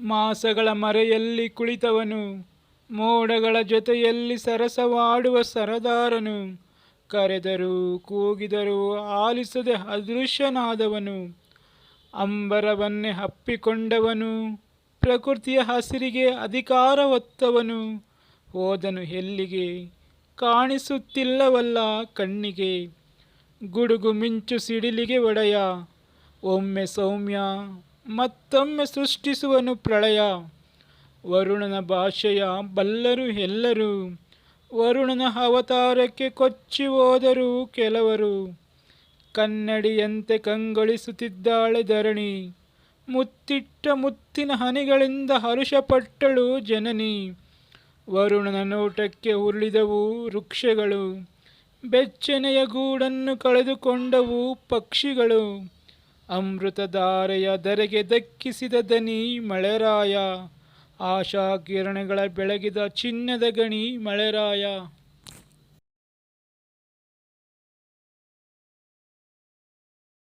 ಮಾಸಗಳ ಮರೆಯಲ್ಲಿ ಕುಳಿತವನು, ಮೋಡಗಳ ಜೊತೆಯಲ್ಲಿ ಸರಸವಾಡುವ ಸರದಾರನು. ಕರೆದರೂ, ಕೂಗಿದರೂ ಆಲಿಸದೆ ಅದೃಶ್ಯನಾದವನು. ಅಂಬರವನ್ನೇ ಹಪ್ಪಿಕೊಂಡವನು ಪ್ರಕೃತಿಯ ಹಸಿರಿಗೆ ಅಧಿಕಾರ ಒತ್ತವನು ಹೋದನು ಎಲ್ಲಿಗೆ? ಕಾಣಿಸುತ್ತಿಲ್ಲವಲ್ಲ ಕಣ್ಣಿಗೆ. ಗುಡುಗು ಮಿಂಚು ಸಿಡಿಲಿಗೆ ಒಡೆಯ. ಒಮ್ಮೆ ಸೌಮ್ಯ ಮತ್ತೊಮ್ಮೆ ಸೃಷ್ಟಿಸುವನು ಪ್ರಳಯ. ವರುಣನ ಭಾಷೆಯ ಬಲ್ಲರು ಎಲ್ಲರೂ, ವರುಣನ ಅವತಾರಕ್ಕೆ ಕೊಚ್ಚಿ ಹೋದರು ಕೆಲವರು. ಕನ್ನಡಿಯಂತೆ ಕಂಗೊಳಿಸುತ್ತಿದ್ದಾಳೆ ಧರಣಿ. ಮುತ್ತಿಟ್ಟ ಮುತ್ತಿನ ಹನಿಗಳಿಂದ ಹರುಷಪಟ್ಟಳು ಜನನಿ. ವರುಣನ ನೋಟಕ್ಕೆ ಉರುಳಿದವು ವೃಕ್ಷಗಳು. ಬೆಚ್ಚನೆಯ ಗೂಡನ್ನು ಕಳೆದುಕೊಂಡವು ಪಕ್ಷಿಗಳು. ಅಮೃತಧಾರೆಯ ಧರೆಗೆ ದಕ್ಕಿಸಿದ ದನಿ ಮಳೆರಾಯ. ಆಶಾ ಕಿರಣಗಳ ಬೆಳಗಿದ ಚಿನ್ನದ ಗಣಿ ಮಳೆರಾಯ.